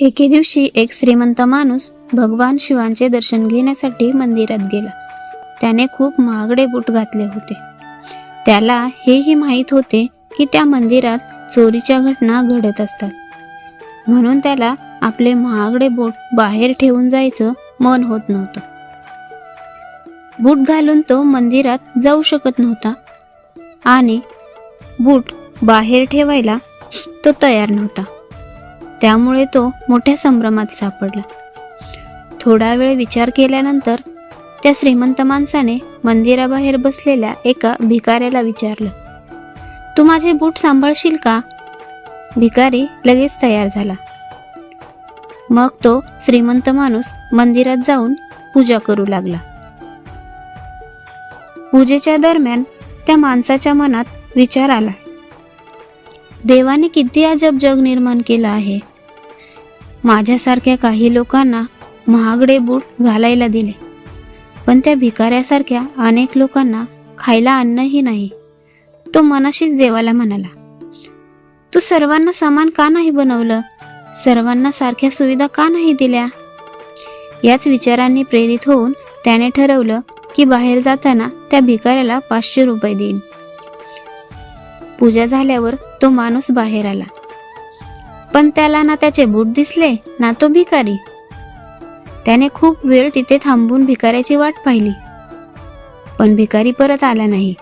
एके दिवशी एक श्रीमंत माणूस भगवान शिवांचे दर्शन घेण्यासाठी मंदिरात गेला. त्याने खूप महागडे बूट घातले होते. त्याला हेही माहीत होते की त्या मंदिरात चोरीच्या घटना घडत असतात. म्हणून त्याला आपले महागडे बूट बाहेर ठेवून जायचं मन होत नव्हतं. बूट घालून तो मंदिरात जाऊ शकत नव्हता आणि बूट बाहेर ठेवायला तो तयार नव्हता. त्यामुळे तो मोठ्या संभ्रमात सापडला. थोडा वेळ विचार केल्यानंतर त्या श्रीमंत माणसाने मंदिराबाहेर बसलेल्या एका भिकाऱ्याला विचारलं तू माझे बूट सांभाळशील का? भिकारी लगेच तयार झाला. मग तो श्रीमंत माणूस मंदिरात जाऊन पूजा करू लागला. पूजेच्या दरम्यान त्या माणसाच्या मनात विचार आला देवाने किती अजब जग निर्माण केलं आहे. माझ्यासारख्या काही लोकांना महागडे बूट घालायला दिले. पण त्या भिकाऱ्यासारख्या अनेक लोकांना खायला अन्नही नाही. तो मनाशीच देवाला म्हणाला तू सर्वांना समान का नाही बनवलं? सर्वांना सारख्या सुविधा का नाही दिल्या? याच विचारांनी प्रेरित होऊन त्याने ठरवलं की बाहेर जाताना त्या भिकाऱ्याला पाचशे रुपये देईन. पूजा झाल्यावर तो माणूस बाहेर आला. पण त्याला ना त्याचे बूट दिसले ना तो भिकारी. त्याने खूप वेळ तिथे थांबून भिकाऱ्याची वाट पाहिली. पण भिकारी परत आला नाही.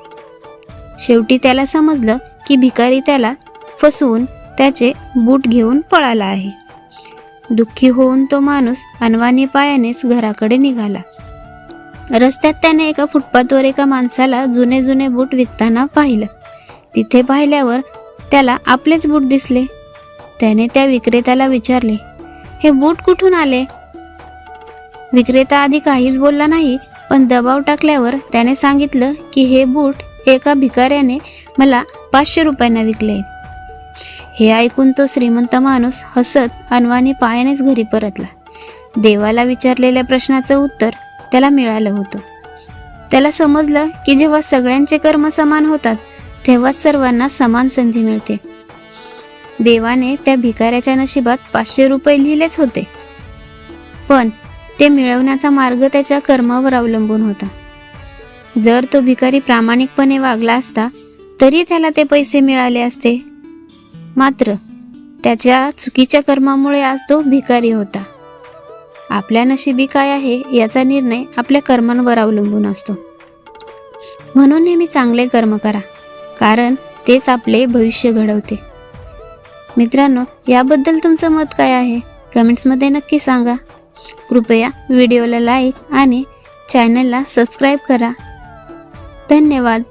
शेवटी त्याला समजलं की भिकारी त्याला फसवून त्याचे बूट घेऊन पळाला आहे. दुःखी होऊन तो माणूस अनवानी पायानेच घराकडे निघाला. रस्त्यात त्याने एका फुटपाथवर एका माणसाला जुने जुने बूट विकताना पाहिलं. तिथे पाहिल्यावर त्याला आपलेच बूट दिसले. त्याने त्या विक्रेत्याला विचारले हे बूट कुठून आले? विक्रेता आधी काहीच बोलला नाही पण दबाव टाकल्यावर त्याने सांगितलं की हे बूट एका भिकाऱ्याने मला पाचशे रुपयांना विकले. हे ऐकून तो श्रीमंत माणूस हसत अनवानी पायानेच घरी परतला. देवाला विचारलेल्या प्रश्नाचं उत्तर त्याला मिळालं होतं. त्याला समजलं की जेव्हा सगळ्यांचे कर्म समान होतात तेव्हाच सर्वांना समान संधी मिळते. देवाने त्या भिकाऱ्याच्या नशिबात पाचशे रुपये लिहिलेच होते. पण ते मिळवण्याचा मार्ग त्याच्या कर्मावर अवलंबून होता. जर तो भिकारी प्रामाणिकपणे वागला असता तरी त्याला ते पैसे मिळाले असते. मात्र त्याच्या चुकीच्या कर्मामुळे आज तो भिकारी होता. आपल्या नशिबी काय आहे याचा निर्णय आपल्या कर्मांवर अवलंबून असतो. म्हणून नेहमी चांगले कर्म करा कारण तेच आपले भविष्य घडवते. मित्रांनो याबद्दल तुमचं मत काय आहे? कमेंट्समध्ये नक्की सांगा. कृपया व्हिडिओला लाईक आणि चॅनलला सबस्क्राईब करा. धन्यवाद.